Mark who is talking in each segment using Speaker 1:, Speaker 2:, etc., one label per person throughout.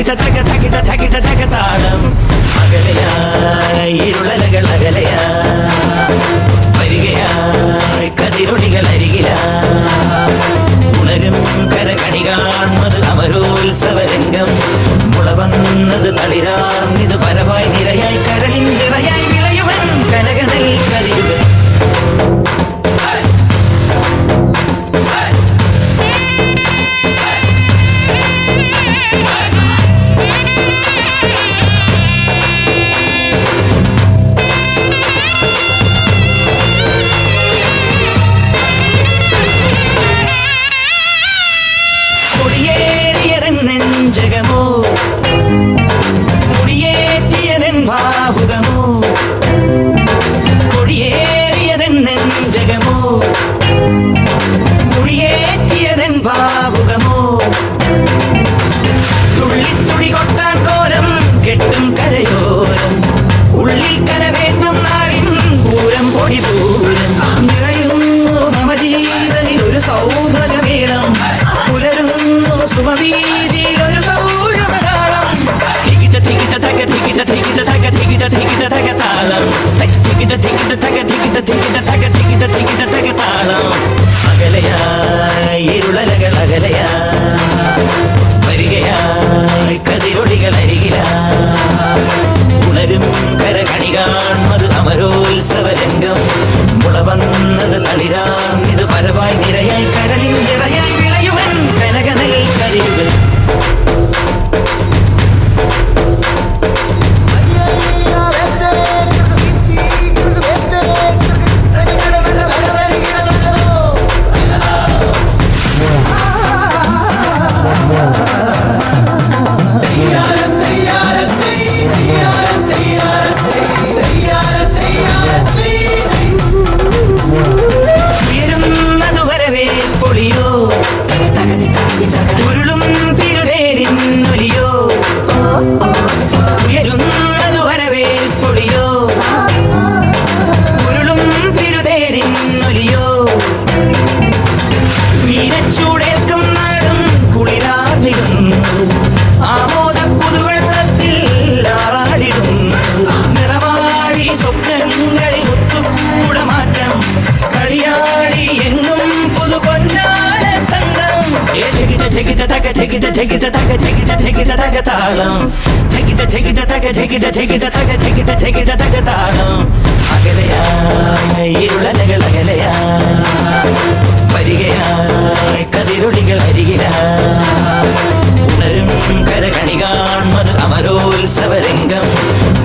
Speaker 1: തകിട തക തകിട തകിട തക താളം. അകലയായി ഇരുളലകൾ അകലയായി. വരികയായി കതിരൊടികൾ അരികിലായി. ഉണരും കരകണി കാൺമത് അമരോത്സവരംഗം. മുള വന്നത് തളിരാർന്നിത് പരമായി നിരയായി കരളിൻ നിറയായി സൗരമകാളം തികിട്ട തികിട്ട തക തികിട തികിട തക തികിട തികിട തക തികിട തികിട തക തികിട തികിട തക തികിട തികിട തക ഉണരും മുള വന്നത് തളിരാം ഇത് പരവായി നിരയായി കരളിൽ നിറയായി കുളിരാർന്നിടുന്നു ആമോദ പുതുവെള്ളത്തിൽ ആറാടിടുന്നു നിറവാടി സ്വപ്നങ്ങളിൽ ഒത്തുകൂട മാറ്റം കളിയാടി എന്നും പുതു പൊന്നാന ചന്തം ഏ ചെകിട ചെകിട തക ചെകിട ചെകിട തക ചെകിട ചെകിട തക താളം ചെകിട ചെകിട തക ചെകിട ചെകിട തക ചെകിട ചെകിട തക താളം കാൺമത് അമരോത്സവരംഗം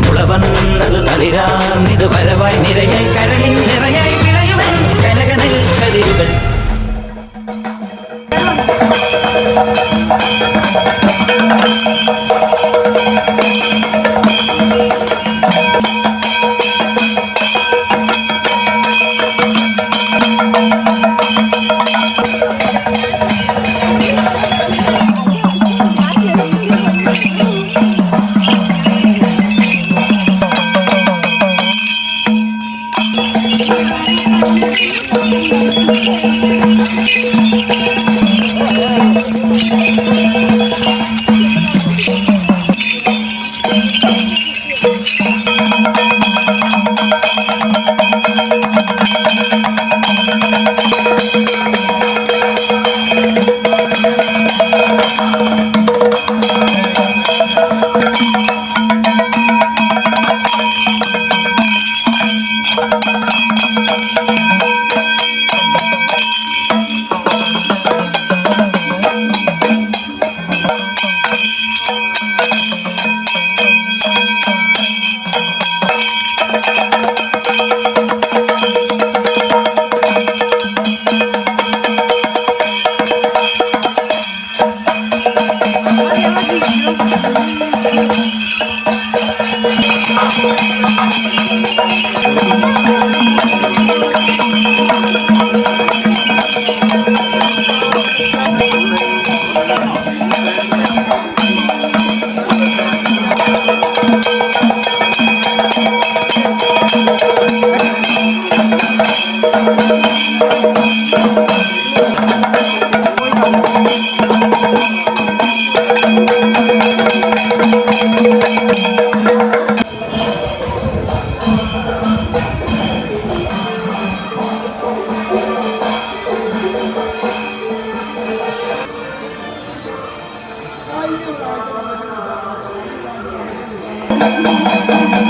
Speaker 1: മുള വന്നത് തളിരാർന്നിത് വരവായി നിരയായി കരളിൽ നിറയായി വിളയുവൻ കനകനൽ കതിരുകൾ
Speaker 2: Thank you.